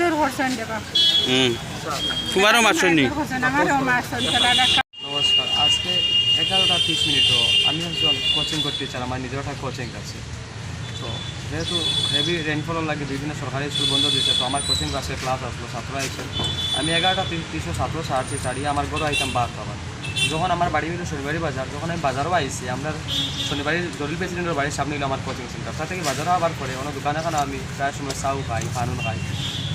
দূর করছেন হুম। তোমারও মারছেন নমস্কার আজকে এগারোটা তিরিশ মিনিটও আমি একজন কোচিং করতে চাই আমার নিজের একটা কোচিং আছে। তো যেহেতু হেভি রেনফল লাগে বিভিন্ন সরকারি স্কুল বন্ধ দিয়েছে তো আমার কোচিং ক্লাসে ক্লাস আসলো ছাত্র আইছে আমি এগারোটা তিরিশশো ছাত্র সারছি ছাড়িয়ে আমার ঘরও আইতাম বার খাবার যখন আমার বাড়ি হইল শনিবারি বাজার, যখন আমি বাজারও আইছি, আমরা শনিবারি দলিল প্রেসিডেন্টের বাড়ির সামনে হলো আমার কোচিং সেন্টার তার থেকে বাজারও আবার পরে অন্য দোকানে খানা আমি প্রায় সময় চাউ খাই ফানুন খাই।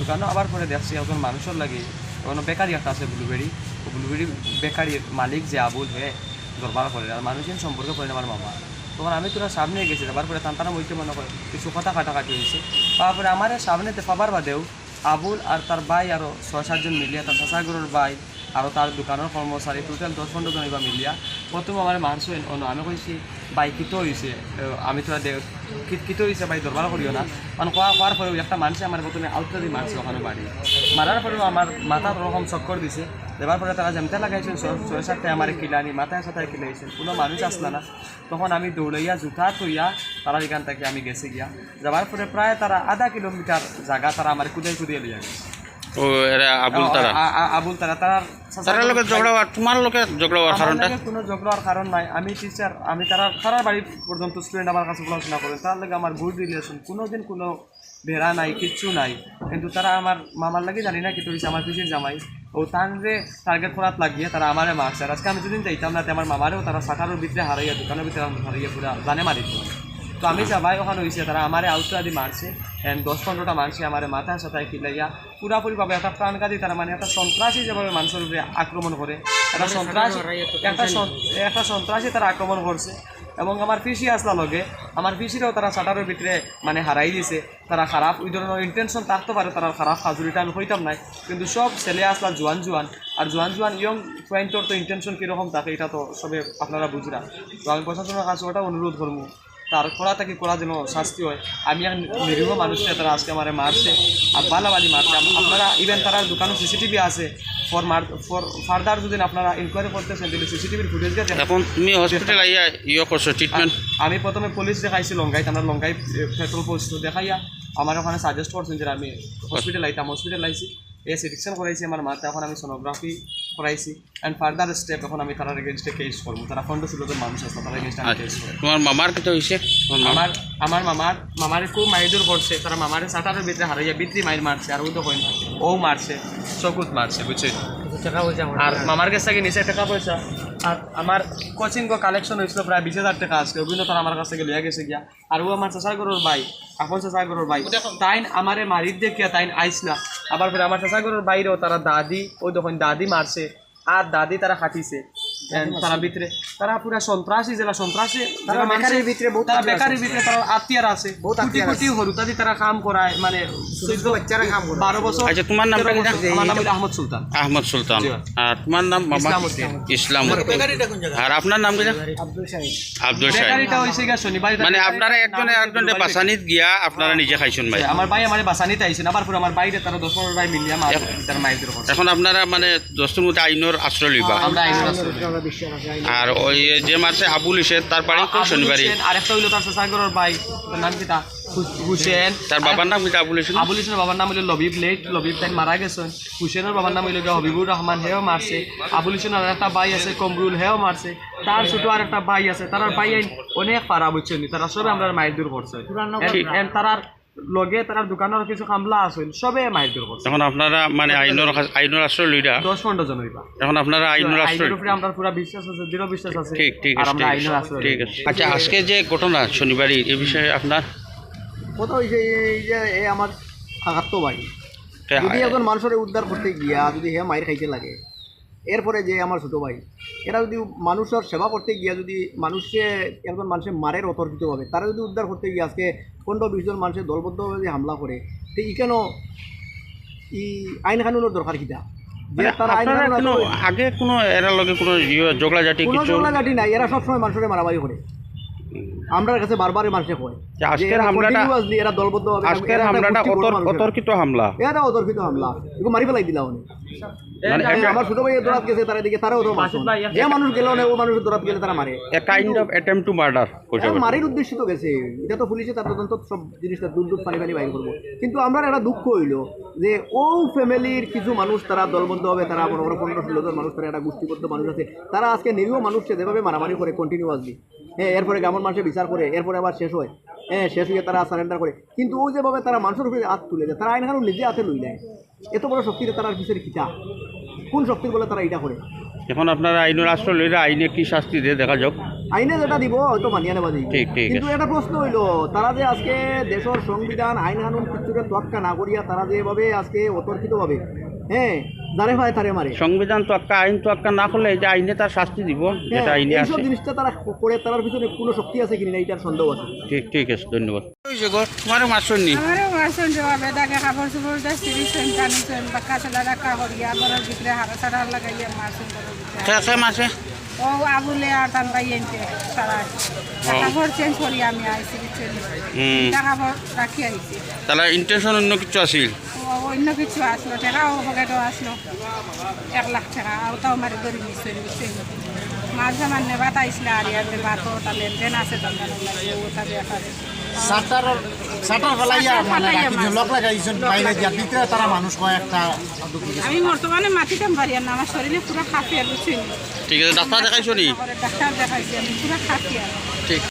দোকানও আবার পরে দেখছি এখন মানুষের লাগে। কোনো বেকারি একটা আছে ব্লুবেরি ব্লুবেরি বেকারির মালিক যে আবুল হয়ে দরবার করে, আর মানুষজন সম্পর্কে করেন আমার মামা। তখন আমি তোরা সামনে গেছি যাবার পরে তান্তারা মইতে মনে করে, কিছু কথা কাটাকাটি হয়েছে। তারপরে আমার সামনেতে পাবার বাদেও আবুল আর তার ভাই আরও ছয় সাতজন মিলিয়া, তার চাচাগুলোর ভাই আৰু তাৰ দোকানৰ কৰ্মচাৰী টোটেল পোন্ধৰ জন এইবাৰ মিলিয়া। প্ৰথম আমাৰ মাৰছো অন্য আমি কৈছি, বাই কিটো হৈছে আমি তোরা দে কি- কিটো হৈছে বাই দরবার করিও না। মানে কোয়া কোয়ার পরেও একটা মানুষ আমার প্রথমে আউটটা দিয়ে মারছে ওখানে বাড়ি মারার পরেও আমার মাথা ওরকম চক্কর দিছে। দেবার পরে তারা যেমতে লাগাইছেন ছয় সাতটায় আমার কিলানি মাথায় সাথায় কিলাইছেন কোনো মানুষ আসলা না তখন আমি দৌড়াইয়া জুতা থইয়া তারা এখান থেকে আমি গেছে গিয়া। যাবার পরে প্রায় তারা আধা কিলোমিটার জায়গা তারা আমার কুদাই কুদিয়ে লিয়া গেছে ও এরা আবুল তারা। আ- আ- আবুল তারা। তারা তারা লোকে ঝগড়া হওয়ার তোমার লোকে ঝগড়া হওয়ার আমার কারণটা? লাগে কোনো ঝগড়ার কারণ নাই। আমি টিচার আমি তারা তারার বাড়ি পর্যন্ত স্টুডেন্ট আমার কাছে পড়াশোনা করেন তার লাগে আমার গুড রিলেশন কোনো দিন কোনো ভেড়া নাই কিচ্ছু নাই। কিন্তু তারা আমার মামার লাগে জানি না কিন্তু হইছে আমার পিসির জামাই। ও তার যে টার্গেট করাত লাগিয়ে তারা আমারে মারছে। আর আজকে আমি দুদিন যাইতাম না আমার মামারেও তারা শাখার ভিতরে হারাইয়া দোকানের ভিতরে হারাইয়া পুরা জানে মারিত। তো আমি যাবাই ওখানে হয়েছে তারা আমারে আউটরা দি মারছে এন্ড দশ পনেরোটা মানুষে আমার মাথায় সাথায় কিলাইয়া পুরাপুরিভাবে একটা প্রাণঘাতী তারা মানে একটা সন্ত্রাসী যেভাবে মানুষের উপরে আক্রমণ করে একটা সন্ত্রাসী একটা একটা সন্ত্রাসী তারা আক্রমণ করছে এবং আমার পিসি আসলা লগে আমার পিসিরাও তারা শাটারের ভিতরে মানে হারাই দিছে তারা খারাপ ওই ধরনের ইন্টেনশন থাকতে পারে তারা খারাপ হাজুরিটা আমি হইতাম নাই কিন্তু সব ছেলে আসলা জোয়ান জোয়ান আর জোয়ান জোয়ান ইয়ং পয়েন্টর তো ইন্টেনশন কীরকম থাকে এটা তো সবে আপনারা বুঝরা। তো আমি প্রশাসনের কাছে ওটা অনুরোধ করব। তার করা থেকে করা যেন শাস্তি হয়। আমি এক নিরীহ মানুষকে তারা আজকে আমার মারছে আর বালাবালি মারছে। আপনারা ইভেন তারা দোকানে সিসিটিভি আছে। ফর মার ফর ফার্দার যদি আপনারা ইনকোয়ারি করতেছেন যদি সিসিটিভির ফুটেজ। এখন তুমি হসপিটাল আইয়া ইয়ে করছ ট্রিটমেন্ট আমি প্রথমে পুলিশ দেখাইছি লঙ্গাইত আমরা লঙ্গাই পেট্রোল পোস্ট দেখাইয়া আমার ওখানে সাজেস্ট করছেন যে আমি হসপিটাল আইতাম হসপিটাল আইছি। এ সিলেকশন করাইছি আমার মাতে এখন আমি সোনোগ্রাফি করাইছি। অ্যান্ড ফার্দার স্টেপ এখন আমি তার এগেনস্টে কেস করব। তারা ফন্ড ছিল যে মানুষ আছে তারা এগেনস্টে আমি কেস করব। তোমার মামার কিটা হয়েছে আমার আমার মামার মামারে খুব মাইদুর করছে তারা মামারে সাঁটারের ভিতরে হারাইয়া বিত্রি মাইর মারছে আর ওই তো কইন ও মারছে চকুত মারছে বুঝছেন আর মামার কাছ থেকে নিচে টাকা পয়সা আর আমার কোচিং গো কালেকশন হয়েছিল প্রায় বিশ হাজার টাকা আজকে অভিন্ন তারা আমার কাছ থেকে লিয়া গেছে গিয়া। আর ও আমার চাষার গরুর ভাই আপন চাষার গরুর ভাই তাইন আমারে মারিত দেখিয়া তাইন আইসলা আবার ফের আমার চাষা গরুর বাইরেও তারা দাদি, ওই তখন দাদি মারছে, আর দাদি তারা And তারা ভিতরে তারা পুরা সন্ত্রাসী জেলা সন্ত্রাসী তারা বেকারির ভিতরে বহুত তারা বেকারির ভিতরে তারা আত্মীয়ার আছে। কোটি কোটি হরুতাদি তারা কাম করায় মানে চোদ্দ বাচ্চারা কাম করে। বারো বছর আচ্ছা তোমার নামটা কি আমার নাম আহমদ সুলতান। আহমদ সুলতান। আর তোমার নাম মামা ইসলাম। আর আপনার নাম কিনা আব্দুল হইছে গিয়া শনিবার মানে আপনারা একজনে একজনে বাসানিত গিয়া আপনারা নিজে খাইছেন ভাই। আমার ভাই আমার বাসানিতে আইছেন আবার পুরো আমার বাইরে তারা দশ পনেরো ভাই মিলিয়ে আমার তার মায়ের এখন আপনারা মানে দশটার মধ্যে আইনের আশ্রয় লইবা। আমরা আইনের আশ্রয় আর ওই যে মারছে আবুল ইসে তার বাড়ি কোন শনিবারই আর একটা হইল তার সাগরের ভাই তার নাম কি তা? হুসেন। তার বাবার নাম কিটা আবুল ইসে আবুল ইসলামের বাবার নাম হইল লবিব লেট লবিব তাই মারা গেছেন। হুসেনের বাবার নাম হইল হবিবুর রহমান হেও মারছে। আবুল ইসলামের আর একটা ভাই আছে কমরুল হেও মারছে। তার ছোট আর একটা ভাই আছে তার ভাই অনেক পারা বুঝছেন তারা সবে আমরা মায়ের দূর করছে। তারার লগে তার দোকানের কিছু কামলা আছে সবে মায়ের দূর করছে এখন আপনারা মানে আইনের আইনের আশ্রয় লইরা দশ পনেরো জন হইবা এখন আপনারা আইনের আশ্রয় উপরে আমরা পুরা বিশ্বাস আছে দৃঢ় বিশ্বাস আছে। ঠিক ঠিক আর আমরা আইনের আশ্রয় ঠিক আছে। আচ্ছা আজকে যে ঘটনা শনিবারই এই বিষয়ে আপনার কথা হয়েছে এই যে এ আমার কাকাত্ত ভাই যদি একজন মানুষের উদ্ধার করতে গিয়া যদি হে মায়ের খাইতে লাগে এরপরে যে আমার ছোট ভাই। এরা যদি মানুষের সেবা করতে গিয়া যদি মানুষে একজন মানুষের মারের অতর্কিত হবে তারা যদি উদ্ধার করতে গিয়ে আজকে পনেরো বিশ জন মানুষের দলবদ্ধভাবে যদি হামলা করে তো ই কেন ই আইন কানুনের দরকার কিটা আছে, আগে কোনো এরা লগে কোনো ইয়ে কোনো কিছু? নাই এরা সবসময় মানুষের মারামারি করে। আমরা কাছে বারবারই মানুষে কয় আজকের হামলাটা- এরা দলবদ্ধভাবে আজকের হামলাটা। অতর্কিত হামলা। এটা অতর্কিত হামলা। এগুলো মারি ফেলাই দিলা উনি মানে আমার ছোট ভাই দৌড়াত গেছে তারা দিকে তারাও তো মারছে যে মানুষ গেল না ও মানুষ দৌড়াত গেলে তারা মারে। Kind of attempt to murder করতে পারে মারির উদ্দেশ্য তো গেছে। এটা তো পুলিশে তার তদন্ত সব জিনিসটা দূর দূর পানি পানি বাইর করব। কিন্তু আমরা একটা দুঃখ হইল যে ও ফ্যামিলির কিছু মানুষ তারা দলবদ্ধ হবে তারা বড় বড় পনেরো ষোলো জন মানুষ তারা একটা গোষ্ঠীবদ্ধ মানুষ আছে তারা আজকে নিরীহ মানুষকে যেভাবে মারামারি করে কন্টিনিউয়াসলি হ্যাঁ এরপরে গ্রামের মানুষের বিচার করে এরপরে আবার শেষ হয়। হ্যাঁ শেষ হয়ে তারা সারেন্ডার করে। কিন্তু ও যেভাবে তারা মানুষের উপরে হাত তুলে দেয় তারা আইন নিজে হাতে লই নেয়। এত বড় শক্তিতে তারা পিছের খিতা কোন শক্তির বলে তারা এটা করে? এখন আপনারা আইনের আশ্রয় লইলে আইনে কি শাস্তি দিয়ে দেখা যাক। আইনে যেটা দিব হয়তো মানিয়া ঠিক, ঠিক কিন্তু একটা প্রশ্ন হইল তারা যে আজকে দেশের সংবিধান আইন কানুন কিছুটা তোয়াক্কা না করিয়া তারা যে এভাবে আজকে অতর্কিতভাবে হ্যাঁ যারে হয় তারে মারে। সংবিধান তো একটা আইন তো একটা না করলে এই যে আইনে তার শাস্তি দিব যেটা হ্যাঁ, আইনে এইসব আছে জিনিসটা তারা করে তার পিছনে কোনো শক্তি আছে কিনা এটার সন্দেহ আছে। ঠিক ঠিক আছে ধন্যবাদ। তোমার মারছন নি আমারও মারছেন যে বেদাকে কাপড় চোপড় দিয়ে সিরিছেন টানিছেন বাক্কা ছেলে ডাকা করিয়া ঘরের ভিতরে হারা ছাড়া লাগাইয়া মারছেন ঘরের ভিতরে খে খে মাসে ও আবুলে আর টান বাইয়েনতে সারা কাপড় চেঞ্জ করি আমি আইসি হুম। কাপড় রাখি আইছি। তাহলে ইন্টেনশন অন্য কিছু আছিল? ও অন্য কিছু আসলো টাকাও পকেটও আসলো। এক লাখ টাকা আর তাও মারি নিচ্ছে নিচ্ছে মাঝে মানে বাত আইসলে আর ইয়াতে বাতও তাহলে লেনদেন আছে তাহলে। সাটার সাটার ফেলাইয়া মানে রাখি। লক লাগাইছেন বাইরে দিয়া ভিতরে তারা মানুষ কয়েকটা আমি বর্তমানে মাটিতে পারি না আমার শরীরে পুরো খাফি আর বুঝছি ঠিক আছে ডাক্তার দেখাইছো নি? ডাক্তার দেখাইছি আমি পুরো আর। ঠিক।